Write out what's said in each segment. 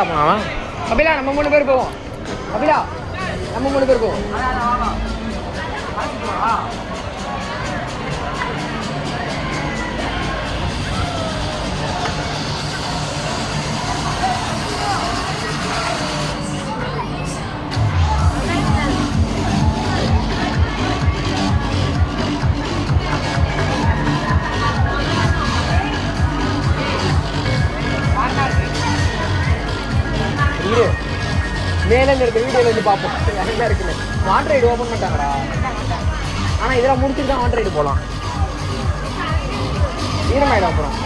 லேட்டாக போனான் கபிலா நம்ம மூணு பேர் போவோம். கபிலா நம்ம மூணு பேர் போவோம். பார்ப்போம். என்ன இருக்குன்னு. வாட்டர் ரைடு ஓப்பன் பண்ணிட்டாங்கடா. ஆனால் இதெல்லாம் முடிச்சுட்டு தான் வாட்டர் ரைடு போகலாம் ஈரமாயிடும் அப்புறம்.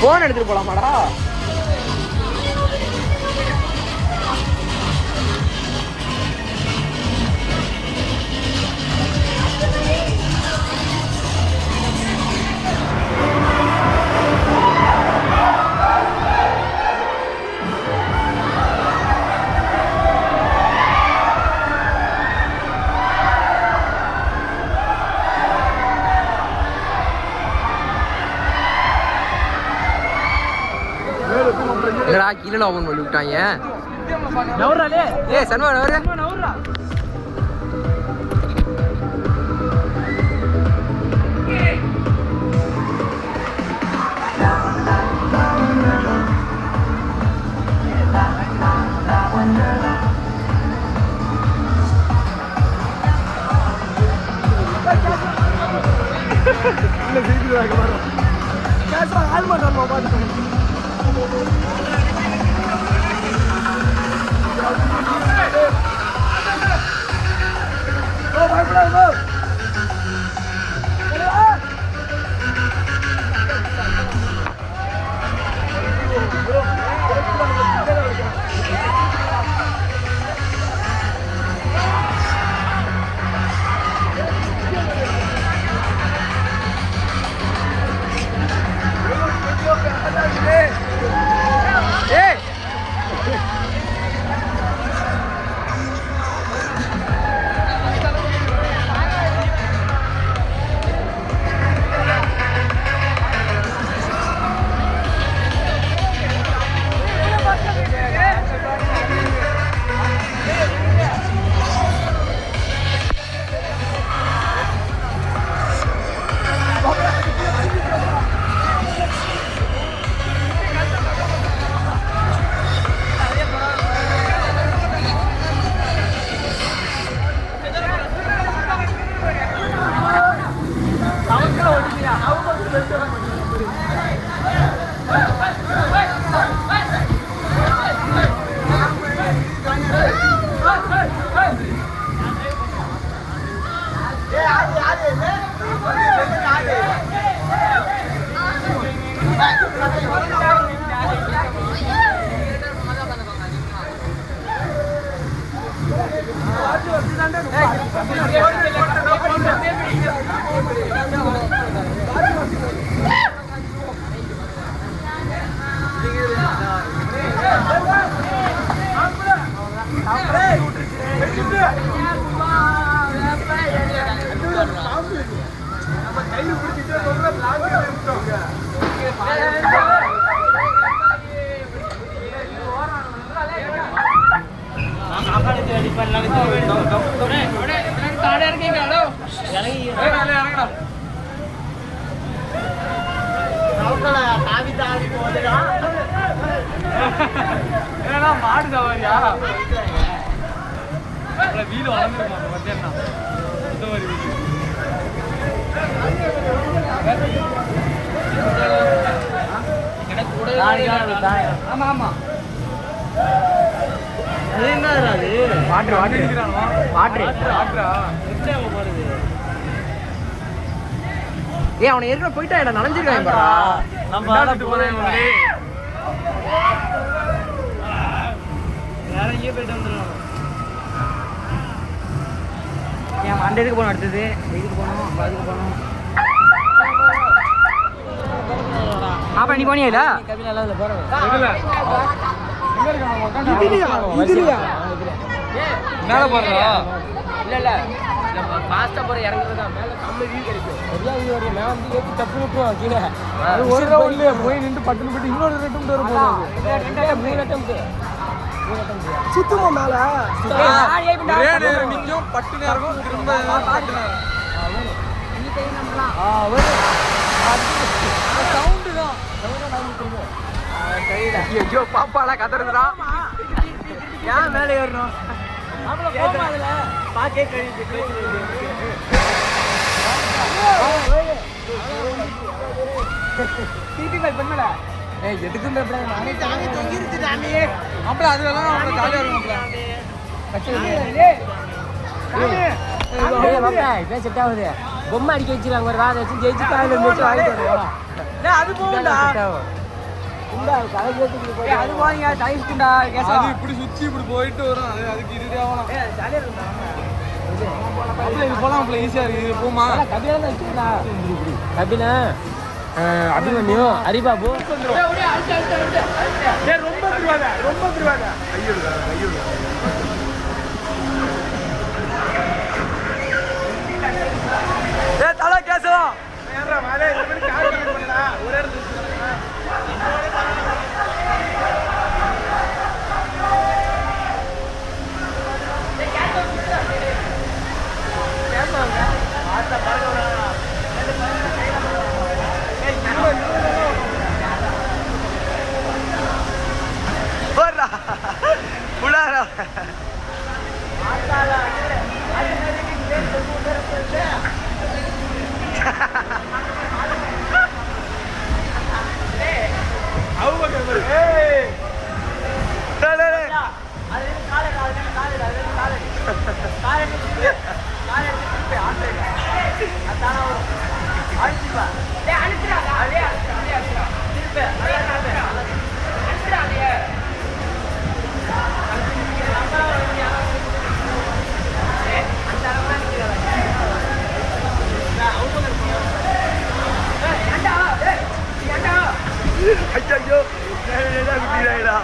ஃபோன் எடுத்துட்டு போலாமாடா? கீழே ஓப்பன் பண்ணி விட்டாங்க. ஏ சண்முகம் நவரு. இல்ல சிரிக்கிறாங்க பாரு கேட்டா ஆள் மாட்டான் ஏன்னா மாடு சவாரியா? வீடு இந்த மாதிரி வீடு. ஆமா ஆமா. அது என்ன அது? வாட்ரு வாட்ரு வாட்ரு நிச்சயம் போறது ஏய் அவனை ஏற்கனவே போயிட்டா என்ன நனைஞ்சிருக்கான் நம்ம போறேன் எங்கேயோ போயிட்டு வந்துடும் ஏன் அந்த இதுக்கு போகணும் அடுத்தது? இதுக்கு போகணும் அதுக்கு போகணும். அப்ப நீ போனியா இல்ல? இதுலயா இதுலயா மேல போறா இல்ல இல்ல. நம்ம ஃபாஸ்டா போற இறங்குறது தான் மேல கம்மி வியூ கிடைக்கும். சரியா வியூ வரும் நான் வந்து ஏத்தி தப்பு கீழே. அது ஒரு ரவுண்ட் இல்லையா போய் நின்று பட்டுன்னு போயிட்டு இன்னொரு ரெட்டும் போது மூணு attempt. சுத்தமா மேல நிக்கும் பட்டு நேரம் திரும்ப பட்டு நேரம் ஐயோ பாப்பால கதறதுடா ஏன் மேலே ஏறணும் பாக்கே கழிச்சு கால் பண்ணல ஏய் எதுக்கும் பயப்படாத நானே மாப்பிள அது வேணா அவங்க ஜாலியா இருக்கும் இதான் செட் ஆகுது. பொம்மை அடிக்க வச்சிருக்காங்க ஒரு வாரம் வச்சு ஜெயிச்சு காலையில் வச்சு வாங்கிட்டு வருவோம் அது போகும்டா அது போங்க டைம் இருக்குண்டா அது இப்படி சுத்தி இப்படி போயிட்டு வரும் அது அதுக்கு இது ஆகலாம் மாப்பிள. இது. போலாம் மாப்பிள ஈஸியா இருக்கு இது போமா கபில 예, 아비면요 아리바보. 야 우리 알지 알지 알지. அனுப்பிடுறாங்க அதே அனுப்பிடுறாங்க அதே அனுப்பிடுறாங்க திருப்ப ஐயோ இப்படி ஆயிடா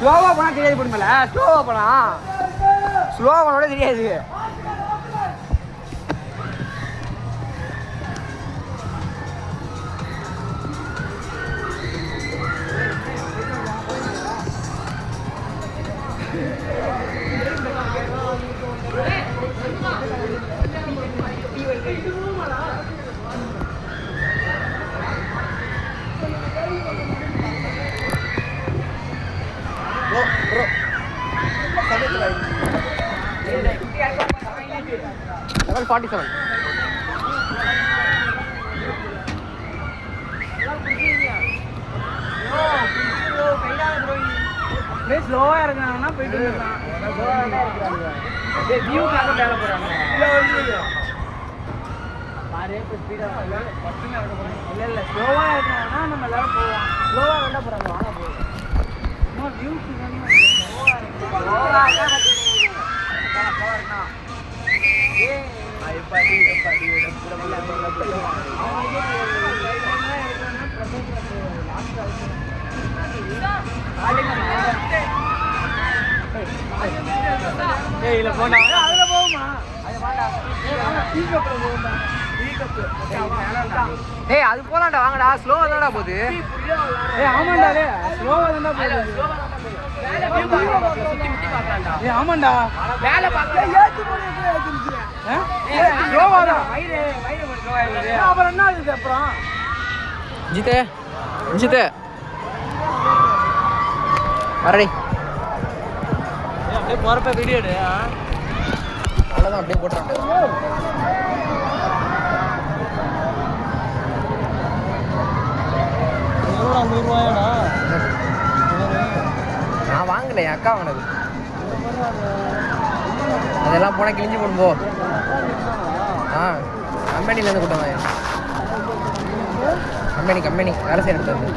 ஸ்லோவாக போனால் தெரியாது போடுமல ஸ்லோவாக போனால் ஸ்லோவா போனோட கூட தெரியாது. ஃபார்ட்டி செவன் ஸ்லோவா இறங்குனாங்கன்னா போயிட்டு வியூக்காக மேலே போகிறாங்க இல்ல இல்ல ஸ்லோவா இறங்குனாங்கன்னா நம்ம எல்லாரும் போவோம். ஸ்லோவாக வேண்டாம் போகிறாங்க வாங்க போகுது சும்மா வியூக்கு ஏய் அதுல போகுமா ஏய் அது போலாம்டா வாங்கடா. ஸ்லோவா தான்டா போகுது. ஏய் ஆமாண்டா டேய் ஸ்லோவா தான்டா போகுது. ஏய் ஆமாண்டா. மேலே பார்க்க ஏத்து போடு எப்படி அப்புறம் என்ன? இருக்கு அப்புறம் ஜித்தே ஜித்தே. வரடி. போறப்ப வீடியோ எடு அவ்வளோதான் அப்படியே நூறுரூவாயாடா நான் வாங்கல என் அக்கா வாங்கினது. அதெல்லாம் போனால் கிழிஞ்சு போடும் போ. ஆ கம்பெனிலேருந்து கூட்டம் வாங்க. கம்பெனி கம்பெனி வேலை செய்ய எடுத்தது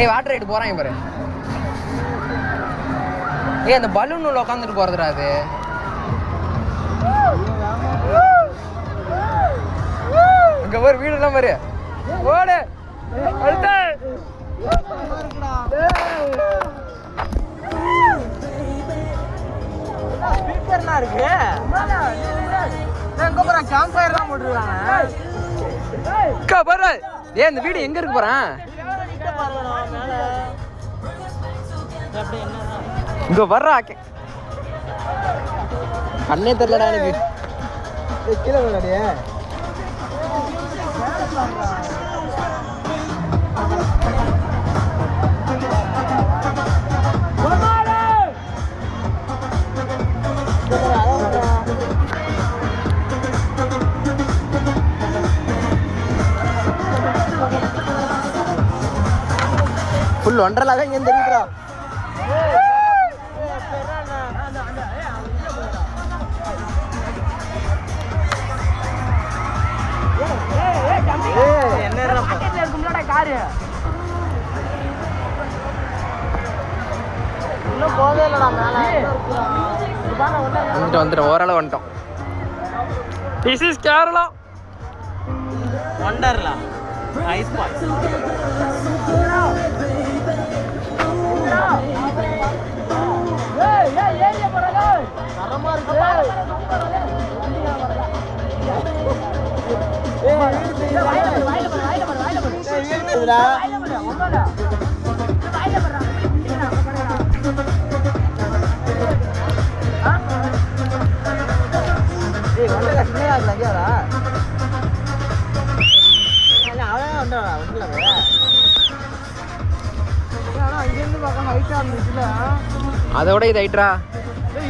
ஏய் வாட்டர் ரைடு போகிறாங்க பாரு. ஏய் அந்த பலூன் உள்ள உட்காந்துட்டு போகிறதுடா அது. அங்கே ஒரு வீடெல்லாம் பாரு. ஓடு அடுத்து ஸ்பீக்கர்லாம் இருக்கு. எங்க போற? கேம்ப் ஃபயர் தான் போட்டுருக்காங்க. பாரு. ஏய் இந்த வீடு எங்க இருக்கு போறேன்? இங்க வர்றா கண்ணே தெரியலடா எனக்கு. கீழே ஃபுல் ஒன்றரை தான் இங்க தெரியுதுடா. வந்துட்டோம் வந்துட்டோம். ஓரளவு வந்துட்டோம். திஸ் இஸ் கேரளா ஒண்டர்லா ஐஸ் பாய் தரமா அங்கிருந்து பார்க்க ஹைட்டா இருந்துச்சுல அதை விட இது ஹைட்ரா?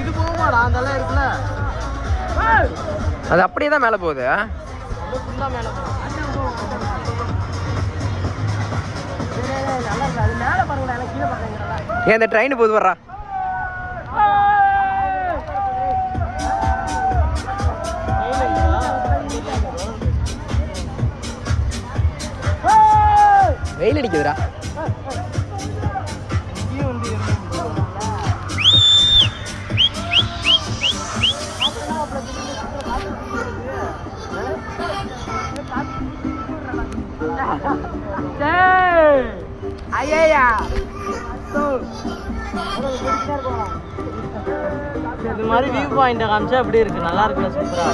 இது போகுமாடா அந்த இருக்குல்ல அது அப்படியே தான் மேலே போகுது. ஏன் இந்த ட்ரெயின் போகுது வர்றா? வெயில் அடிக்குதுடா. ஐயா இது மாதிரி வியூ பாயிண்ட் காமிச்சா எப்படி இருக்கு? நல்லா இருக்குல்ல சூப்பரா